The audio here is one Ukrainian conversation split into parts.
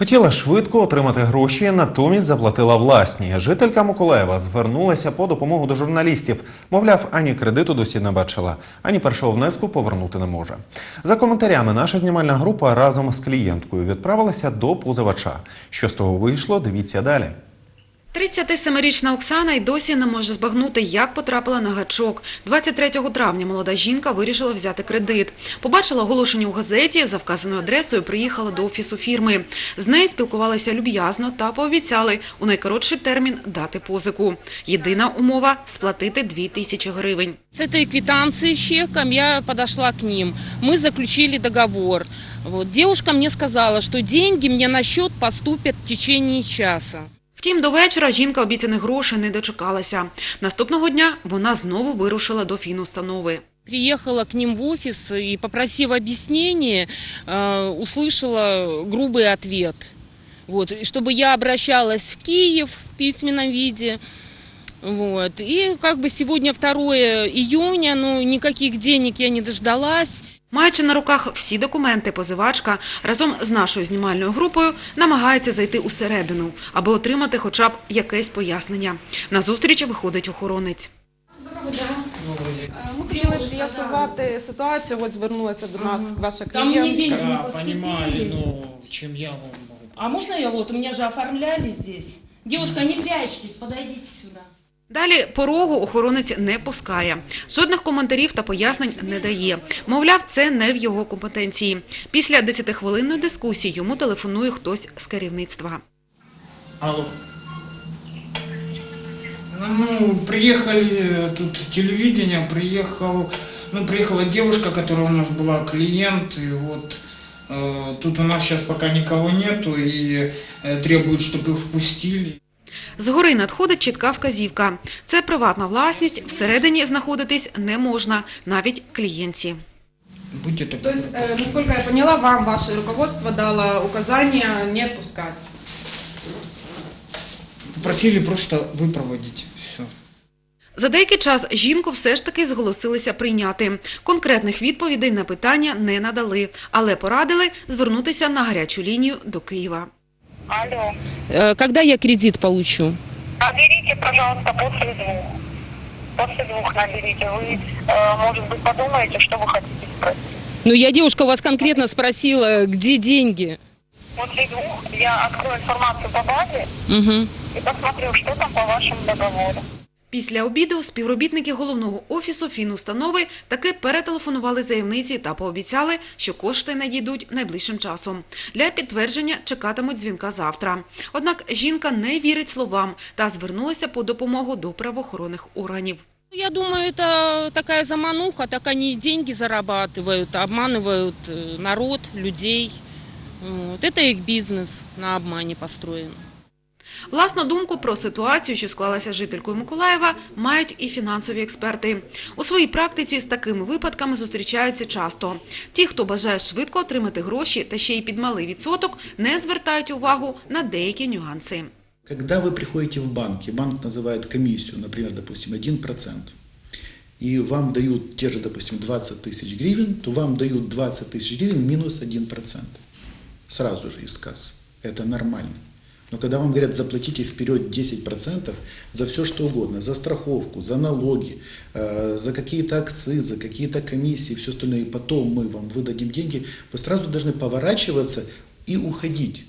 Хотіла швидко отримати гроші, натомість заплатила власні. Жителька Миколаєва звернулася по допомогу до журналістів. Мовляв, ані кредиту досі не бачила, ані першого внеску повернути не може. За коментарями, наша знімальна група разом з клієнткою відправилася до позивача. Що з того вийшло, дивіться далі. 37-річна Оксана й досі не може збагнути, як потрапила на гачок. 23 травня молода жінка вирішила взяти кредит. Побачила оголошення у газеті, за вказаною адресою приїхала до офісу фірми. З нею спілкувалися люб'язно та пообіцяли у найкоротший термін дати позику. Єдина умова – сплатити 2 тисячі гривень. Этой квитанцией с чеком я подошла к ним. Мы заключили договор. Вот. Мне сказала, что деньги мне на счет поступят в течение часа. Втім, до вечора жінка обіцяних грошей не дочекалася. Наступного дня вона знову вирушила до фінустанови. Приехала к ним в офис и, попросив объяснения, э, услышала грубый ответ. Вот, и чтобы я обращалась в Киев в письменном виде. Вот. И как бы сегодня 2 июня, но никаких денег я не дождалась. Маючи на руках всі документи, позивачка разом з нашою знімальною групою намагається зайти усередину, аби отримати хоча б якесь пояснення. На зустріч виходить охоронець. Ми хотіли з'ясувати ситуацію. Ось звернулася до нас ваша клієнтка. поступили. ну, чем я вам могу. А можно я вот, у меня же оформляли здесь. Девушка, не прячьтесь, подойдите сюда. Далі порогу охоронець не пускає. Жодних коментарів та пояснень не дає. Мовляв, це не в його компетенції. Після 10-хвилинної дискусії йому телефонує хтось з керівництва. Алло. Ну, приехали э, тут телевидение, приехал, ну, приехала девушка, которая у нас была клиент, и вот э, тут у нас сейчас пока никого нету, и э, требуют, чтобы их впустили. Згори надходить чітка вказівка. Це приватна власність, всередині знаходитись не можна, навіть клієнтці. Будьте так. Тобто, е, наскільки я поняла, вам ваше руководство дало указання не відпускати. Попросили просто выпроводить. Все. За деякий час жінку все ж таки зголосилися прийняти. Конкретних відповідей на питання не надали, але порадили звернутися на гарячу лінію до Києва. Алло. Э, Когда я кредит получу? Наберите, пожалуйста, после двух. После двух наберите. Вы, э, может быть, подумаете, что вы хотите спросить. Ну, я, девушка, у вас конкретно спросила, где деньги. После двух я открою информацию по базе Угу. и посмотрю, что там по вашему договору. Після обіду співробітники головного офісу фінустанови таки перетелефонували заявниці та пообіцяли, що кошти надійдуть найближчим часом. Для підтвердження чекатимуть дзвінка завтра. Однак жінка не вірить словам та звернулася по допомогу до правоохоронних органів. Я думаю, это такая замануха, так они и деньги зарабатывают, обманывают э, народ, людей. Вот. Это их бизнес на обмане построен. Власну думку про ситуацію, що склалася жителькою Миколаєва, мають і фінансові експерти. У своїй практиці з такими випадками зустрічаються часто. Ті, хто бажає швидко отримати гроші та ще й під малий відсоток, не звертають увагу на деякі нюанси. Когда вы приходите в банк, и банк называет комиссию, например, допустим, 1%, и вам дают те же, допустим, 20 тысяч гривен, то вам дают 20 тысяч гривен минус 1%. Сразу же из кассы. Это нормально. Но когда вам говорят, заплатите вперед 10% за все, что угодно, за страховку, за налоги, э, за какие-то акцизы, какие-то комиссии, все остальное, и потом мы вам выдадим деньги, вы сразу должны поворачиваться и уходить.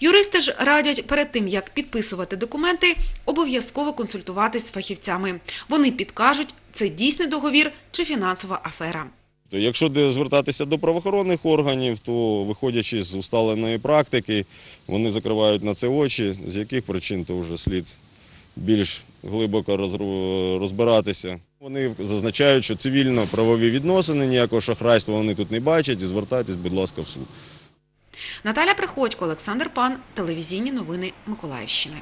Юристи ж радять перед тим, як підписувати документи, обов'язково консультуватись з фахівцями. Вони підкажуть, це дійсний договір чи фінансова афера. То Якщо звертатися до правоохоронних органів, то виходячи з усталеної практики, вони закривають на це очі, з яких причин то вже слід більш глибоко розбиратися. Вони зазначають, що цивільно-правові відносини, ніякого шахрайства вони тут не бачать і звертайтесь, будь ласка, в суд. Наталя Приходько, Олександр Пан, телевізійні новини Миколаївщини.